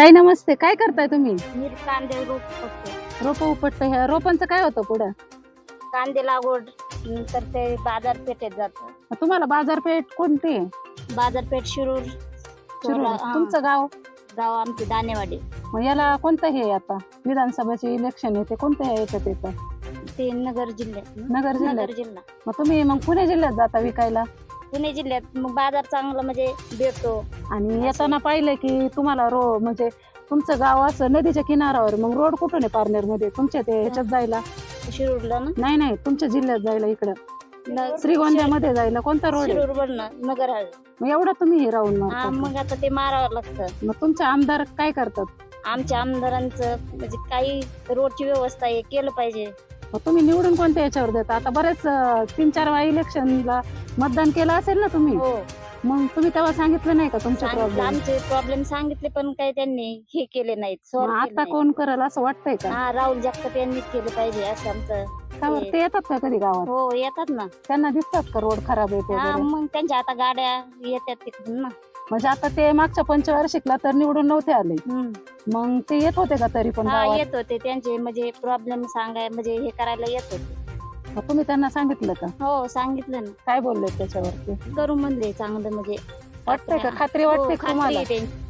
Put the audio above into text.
ताई नमस्ते. काय करताय तुम्ही? मी कांदे रोप रोप उपटत ह्या रोपांचं काय होतं पुढं? कांदे लागवड नंतर ते बाजारपेठेत जात. तुम्हाला बाजारपेठ कोणती? आहे? बाजारपेठ शिरूर. शिरूर. थोडा- हा, तुमचं गाव? गाव आमचे दानेवाडी मग याला कोणतं हे आहे आता? विधानसभेचे इलेक्शन येते याच्यात येतं ते नगर जिल्ह्यात. नगर जिल्ह्यात? नगर जिल्हा. मग तुम्ही मग पुणे जिल्ह्यात जाता विकायला? पुणे जिल्ह्यात. मग बाजार चांगला म्हणजे भेटतो. आणि येताना पाहिलं की तुम्हाला रो म्हणजे तुमचं गाव असं नदीच्या किनाऱ्यावर मग रोड कुठून आहे पारनेरमध्ये तुमच्या ते ह्याच्यात जायला? शिरूरला ना? नाही नाही तुमच्या जिल्ह्यात जायला इकडं. न- श्रीगोंद्यामध्ये जायला कोणता रोड आहे? शिरूर वरनं नगर. मग एवढं तुम्ही हे राहून हा मारता. मग आता ते मारावं लागतं. मग तुमचे आमदार काय करतात? आमच्या आमदारांचं म्हणजे काही रोडची व्यवस्था हे केलं पाहिजे. मग तुम्ही निवडून कोणत्या याच्यावर देता? आता बरेच अं, तीन चार वेळा इलेक्शनला मतदान केलं असेल ना तुम्ही? हो. मग तुम्ही तेव्हा सांगितलं नाही का तुमचे सांगितलं प्रॉब्लेम आमचे प्रॉब्लेम सांगितले पण काही त्यांनी हे केले नाहीत solve केले आता नाहीत. कोण करल असं वाटतंय का? हा राहुल जगताप यांनीच केलं पाहिजे असं आमचं का बरं? ते येतात का कधी गावात? हो येतात ना. त्यांना दिसतात का रोड खराब येते हा मग त्यांच्या आता गाड्या येतात तिकडून ना. म्हणजे आता ते मागच्या पंचवार्षिकला तर निवडून नव्हते आले. हम्म. मग ते येत होते का तरी पण हा गावात? येत होते. त्यांचे म्हणजे प्रॉब्लेम सांगाय म्हणजे हे करायला येत होते. मग तुम्ही त्यांना सांगितलं का हो सांगितलं ना काय बोलले त्याच्यावरती करू म्हणले चांगलं म्हणजे वाटतंय का हा. खात्री हो, वाटते का खात्री तुम्हाला आहे त्यांची.